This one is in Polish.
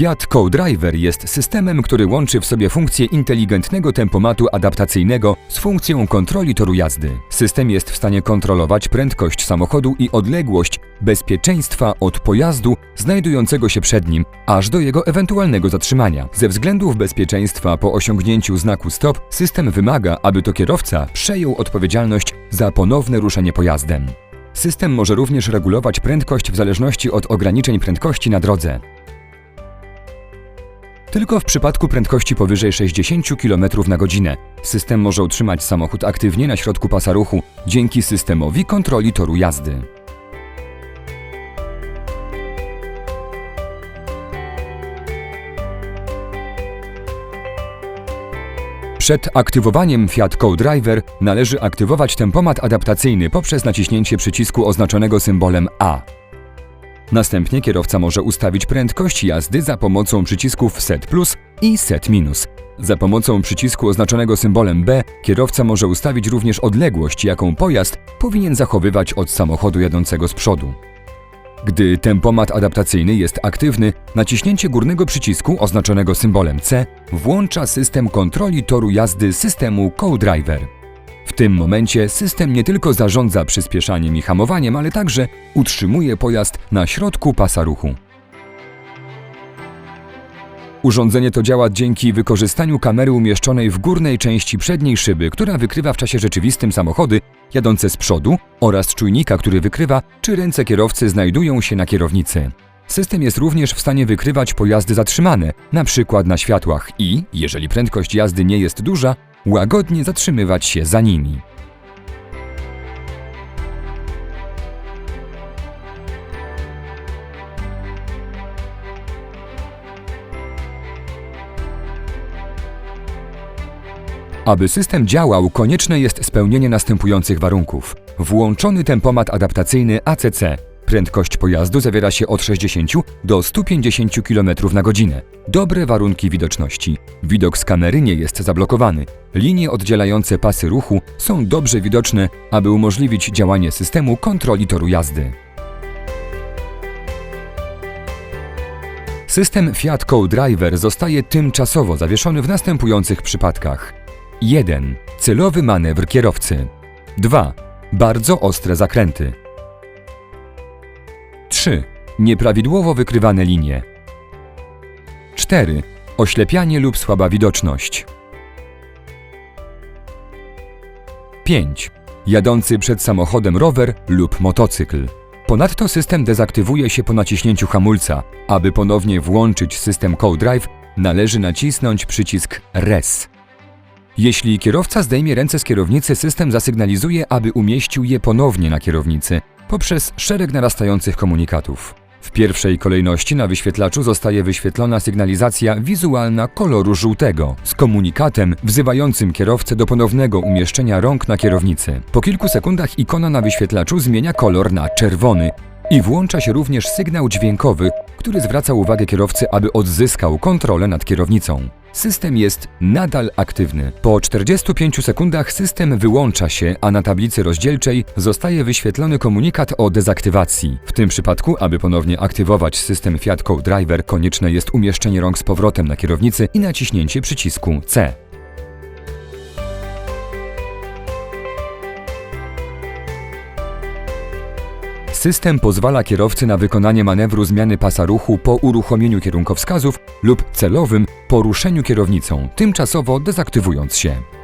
Fiat Co-Driver jest systemem, który łączy w sobie funkcję inteligentnego tempomatu adaptacyjnego z funkcją kontroli toru jazdy. System jest w stanie kontrolować prędkość samochodu i odległość bezpieczeństwa od pojazdu znajdującego się przed nim, aż do jego ewentualnego zatrzymania. Ze względów bezpieczeństwa po osiągnięciu znaku stop, system wymaga, aby to kierowca przejął odpowiedzialność za ponowne ruszenie pojazdem. System może również regulować prędkość w zależności od ograniczeń prędkości na drodze. Tylko w przypadku prędkości powyżej 60 km na godzinę system może utrzymać samochód aktywnie na środku pasa ruchu dzięki systemowi kontroli toru jazdy. Przed aktywowaniem Fiat Co-Driver należy aktywować tempomat adaptacyjny poprzez naciśnięcie przycisku oznaczonego symbolem A. Następnie kierowca może ustawić prędkość jazdy za pomocą przycisków Set plus i Set minus. Za pomocą przycisku oznaczonego symbolem B kierowca może ustawić również odległość, jaką pojazd powinien zachowywać od samochodu jadącego z przodu. Gdy tempomat adaptacyjny jest aktywny, naciśnięcie górnego przycisku oznaczonego symbolem C włącza system kontroli toru jazdy systemu Co-Driver. Tym momencie system nie tylko zarządza przyspieszaniem i hamowaniem, ale także utrzymuje pojazd na środku pasa ruchu. Urządzenie to działa dzięki wykorzystaniu kamery umieszczonej w górnej części przedniej szyby, która wykrywa w czasie rzeczywistym samochody jadące z przodu oraz czujnika, który wykrywa, czy ręce kierowcy znajdują się na kierownicy. System jest również w stanie wykrywać pojazdy zatrzymane, na przykład na światłach i, jeżeli prędkość jazdy nie jest duża, łagodnie zatrzymywać się za nimi. Aby system działał, konieczne jest spełnienie następujących warunków. Włączony tempomat adaptacyjny ACC. Prędkość pojazdu zawiera się od 60 do 150 km na godzinę. Dobre warunki widoczności. Widok z kamery nie jest zablokowany. Linie oddzielające pasy ruchu są dobrze widoczne, aby umożliwić działanie systemu kontroli toru jazdy. System Fiat Co-Driver zostaje tymczasowo zawieszony w następujących przypadkach. 1. Celowy manewr kierowcy. 2. Bardzo ostre zakręty. 3. Nieprawidłowo wykrywane linie. 4. Oślepianie lub słaba widoczność. 5. Jadący przed samochodem rower lub motocykl. Ponadto system dezaktywuje się po naciśnięciu hamulca. Aby ponownie włączyć system Co-Drive, należy nacisnąć przycisk RES. Jeśli kierowca zdejmie ręce z kierownicy, system zasygnalizuje, aby umieścił je ponownie na kierownicy poprzez szereg narastających komunikatów. W pierwszej kolejności na wyświetlaczu zostaje wyświetlona sygnalizacja wizualna koloru żółtego z komunikatem wzywającym kierowcę do ponownego umieszczenia rąk na kierownicy. Po kilku sekundach ikona na wyświetlaczu zmienia kolor na czerwony i włącza się również sygnał dźwiękowy, który zwraca uwagę kierowcy, aby odzyskał kontrolę nad kierownicą. System jest nadal aktywny. Po 45 sekundach system wyłącza się, a na tablicy rozdzielczej zostaje wyświetlony komunikat o dezaktywacji. W tym przypadku, aby ponownie aktywować system Fiat Co-Driver, konieczne jest umieszczenie rąk z powrotem na kierownicy i naciśnięcie przycisku C. System pozwala kierowcy na wykonanie manewru zmiany pasa ruchu po uruchomieniu kierunkowskazów lub celowym poruszeniu kierownicą, tymczasowo dezaktywując się.